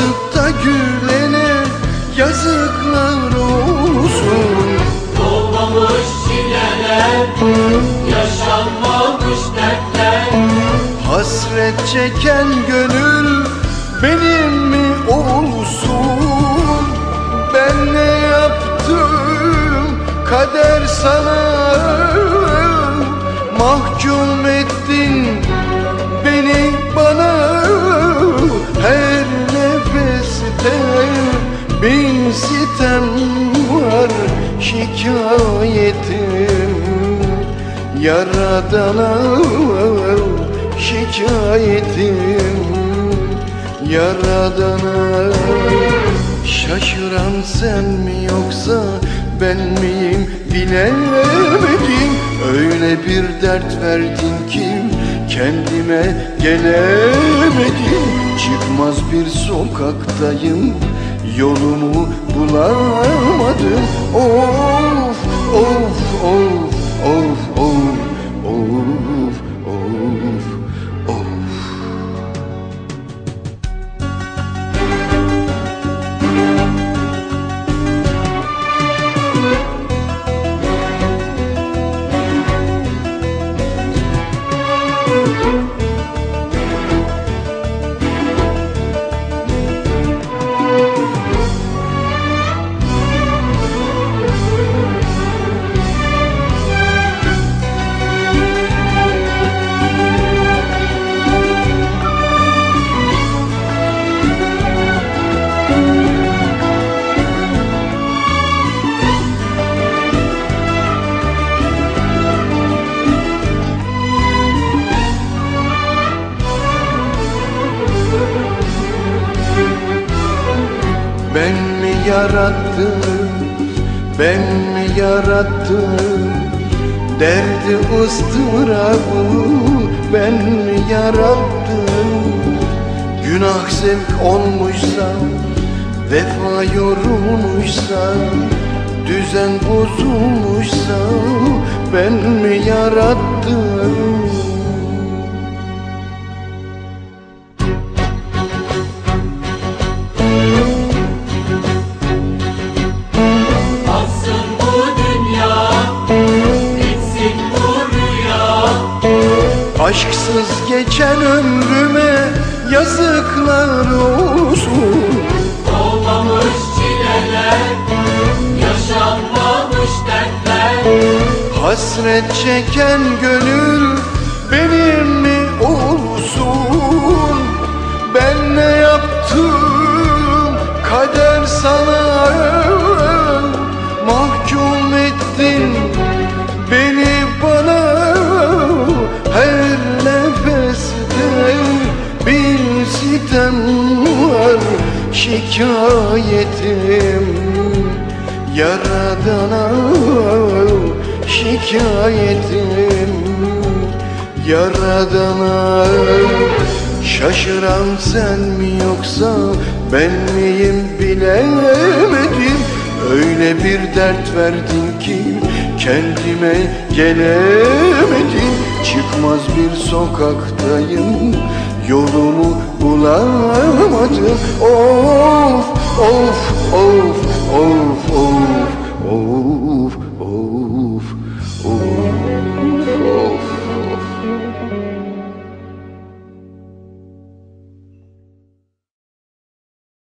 Ağlatıp da gülene yazıklar olsun. Olmamış çileler, yaşanmamış dertler. Hasret çeken gönül benim mi olsun? Ben ne yaptım? Kader sana Mahkum ettin bin sitem var şikayetim. Yaradana şikayetim. Yaradana Şaşıran sen mi yoksa ben miyim bilemedim. Öyle bir dert verdin ki kendime gelemedim. Çıkmaz bir sokaktayım yolumu bulamadım yarattım, ben mi yarattım? Derdi ıstırabı ben mi yarattım? Günah zevk olmuşsa, vefa yorulmuşsa Düzen bozulmuşsa ben mi yarattım Aşksız geçen ömrüme yazıklar olsun. Olmamış çileler, yaşanmamış dertler. Hasret çeken gönül benim Yaradana şikayetim. Yaradana Şaşıran sen mi yoksa ben miyim bilemedim. Öyle bir dert verdin ki kendime gelemedim. Çıkmaz bir sokaktayım yolumu bulamadım. Of of of oof, oof, oof, oof, oof.